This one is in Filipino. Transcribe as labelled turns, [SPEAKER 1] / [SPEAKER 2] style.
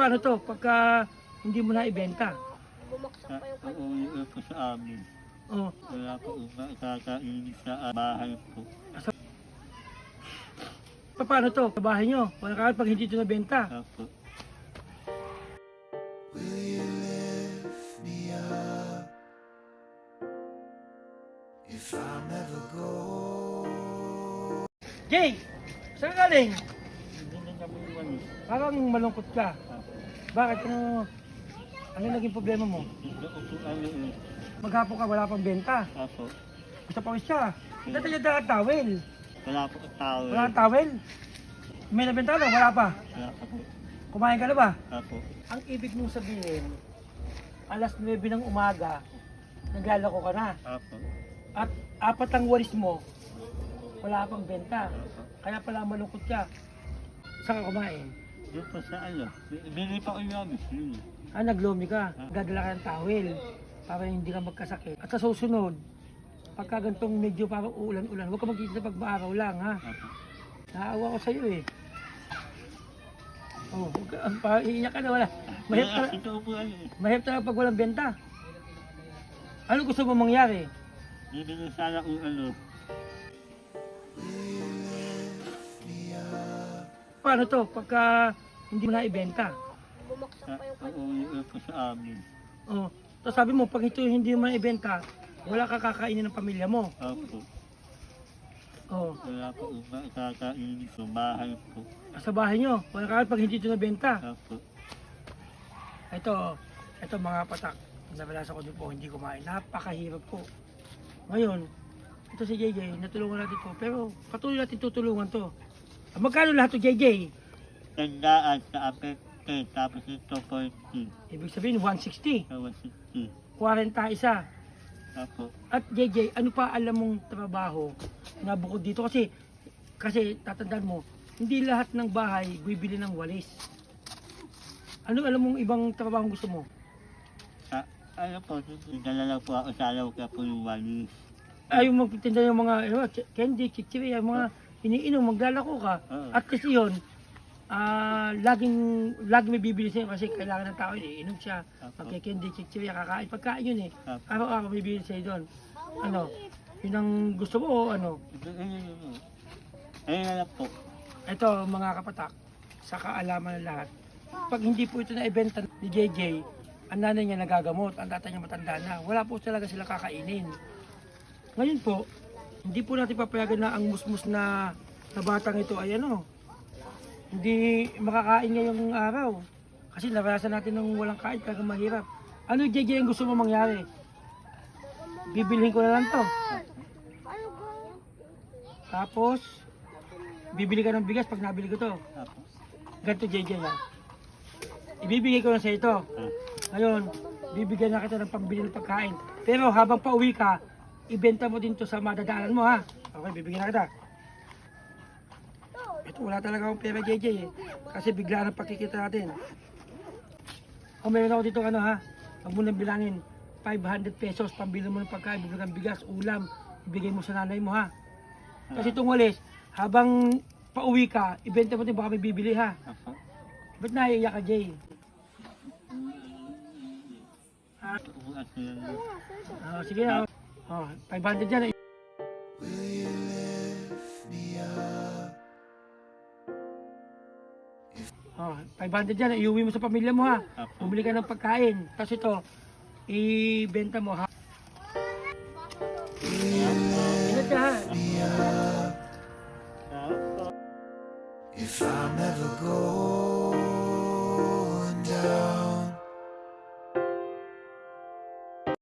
[SPEAKER 1] Paano to pagka hindi mo na ibenta?
[SPEAKER 2] Bumaksak
[SPEAKER 3] Sa
[SPEAKER 2] pa yung kanya.
[SPEAKER 3] uuwi po sa amin.
[SPEAKER 1] Oh,
[SPEAKER 3] Wala po kakainin sa bahay po.
[SPEAKER 1] pa- paano to? Sa bahay nyo. Wala ka pag hindi ito nabenta.
[SPEAKER 3] Apo.
[SPEAKER 1] Jay! Saan ka galing?
[SPEAKER 3] Hindi na kami umalis.
[SPEAKER 1] Parang malungkot ka. Bakit? Ano, ano naging problema mo? Maghapon ka, wala pang benta.
[SPEAKER 3] Apo.
[SPEAKER 1] Gusto pa siya. Dati niya dagat towel.
[SPEAKER 3] Wala po tao.
[SPEAKER 1] Wala kang towel. May nabenta na, wala pa.
[SPEAKER 3] Wala pa po.
[SPEAKER 1] Kumain ka na ba?
[SPEAKER 3] Apo.
[SPEAKER 1] Ang ibig mong sabihin, alas 9 ng umaga, naglalako ka na.
[SPEAKER 3] Apo.
[SPEAKER 1] At apat ang walis mo, wala pang benta.
[SPEAKER 3] Apo.
[SPEAKER 1] Kaya pala malungkot ka. Saan ka kumain?
[SPEAKER 3] Doon po sa ano. Bili pa ko yung bisli.
[SPEAKER 1] Ah, naglomi ka. Dadala ka ng towel para hindi ka magkasakit. At sa susunod, pagka gantong medyo parang ulan-ulan, huwag ka magkita sa pag-aaraw lang, ha? Naawa ko sa'yo eh. Oh, huwag ka, parang iiyak ka na wala. Mahirap talaga,
[SPEAKER 3] ito po ano eh.
[SPEAKER 1] mahirap talaga pag walang benta. Ano gusto mo mangyari?
[SPEAKER 3] Bibili sana kung ano.
[SPEAKER 1] Paano to pagka hindi mo na ibenta?
[SPEAKER 2] Bumaksak
[SPEAKER 3] Sa
[SPEAKER 2] pa yung kanya.
[SPEAKER 3] uuwi po sa amin.
[SPEAKER 1] Oh, sabi mo, pag ito hindi mo na ibenta, wala ka kakainin ng pamilya mo.
[SPEAKER 3] Apo.
[SPEAKER 1] Oh,
[SPEAKER 3] Wala po una kakainin sa bahay po.
[SPEAKER 1] sa bahay nyo, wala ka pag hindi ito nabenta.
[SPEAKER 3] Apo.
[SPEAKER 1] Ito, ito mga patak. Nabalasan ko din po, hindi kumain. Napakahirap po. Ngayon, ito si JJ, natulungan natin to. Pero patuloy natin tutulungan to. Ah, Magkano lahat to JJ?
[SPEAKER 3] Tandaan sa apete, tapos ito 40.
[SPEAKER 1] Ibig sabihin 160,
[SPEAKER 3] Sa 160.
[SPEAKER 1] 40 isa.
[SPEAKER 3] Apo.
[SPEAKER 1] At JJ, ano pa alam mong trabaho na bukod dito? Kasi, kasi tatandaan mo, hindi lahat ng bahay bibili ng walis. Ano alam mong ibang trabaho gusto mo?
[SPEAKER 3] Sa, ano po, nagdala lang po ako sa alaw kaya po yung walis.
[SPEAKER 1] Ay, yung magtitinda yung mga ano, ch- candy, chichiri, yung mga iniinom, maglalako ka.
[SPEAKER 3] Oo.
[SPEAKER 1] At kasi yun, ah laging, laging may bibili sa'yo kasi kailangan ng tao yun, iinom siya.
[SPEAKER 3] Apo.
[SPEAKER 1] Magkikendi, chichiri, kakain. Pagkain yun eh.
[SPEAKER 3] Apo.
[SPEAKER 1] Araw-araw may bibili sa'yo doon. Ano, yun ang gusto mo o ano?
[SPEAKER 3] Ayun, na lang po.
[SPEAKER 1] Ito mga kapatak, sa kaalaman ng lahat. Pag hindi po ito na-ibenta ni JJ, ang nanay niya nagagamot, ang tatay niya matanda na. Wala po talaga sila kakainin. Ngayon po, hindi po natin papayagan na ang musmus na, na batang ito ay ano, hindi makakain ngayong araw. Kasi naranasan natin ng walang kain, talagang mahirap. Ano JJ ang gusto mo mangyari? Bibilhin ko na lang to. Tapos, bibili ka ng bigas pag nabili ko to. Ganito JJ ha. Ibibigay ko na sa ito.
[SPEAKER 3] Ah.
[SPEAKER 1] Ngayon, bibigyan na kita ng pambili ng pagkain. Pero habang pauwi ka, ibenta mo din to sa madadaanan mo ha. Okay, bibigyan na kita. Ito, wala talaga akong pera JJ eh. Kasi bigla ang pagkikita natin. O meron ako dito ano ha. Huwag mo nang bilangin. 500 pesos, pambili mo ng pagkain, bibigyan ng bigas, ulam, ibigay mo sa nanay mo ha. Kasi itong walis, habang pauwi ka, ibenta mo din baka may bibili ha. Ba't naiiyak ka, Jay?
[SPEAKER 3] Na.
[SPEAKER 1] Ah, sige na. Oh, 500 dyan.
[SPEAKER 4] Will you lift me up?
[SPEAKER 1] Oh, 500 dyan. Iuwi mo sa pamilya mo ha.
[SPEAKER 3] Apo.
[SPEAKER 1] Bumili ka ng pagkain. Tapos ito, ibenta mo ha. Ingat ka ha.
[SPEAKER 4] If I'm ever gone.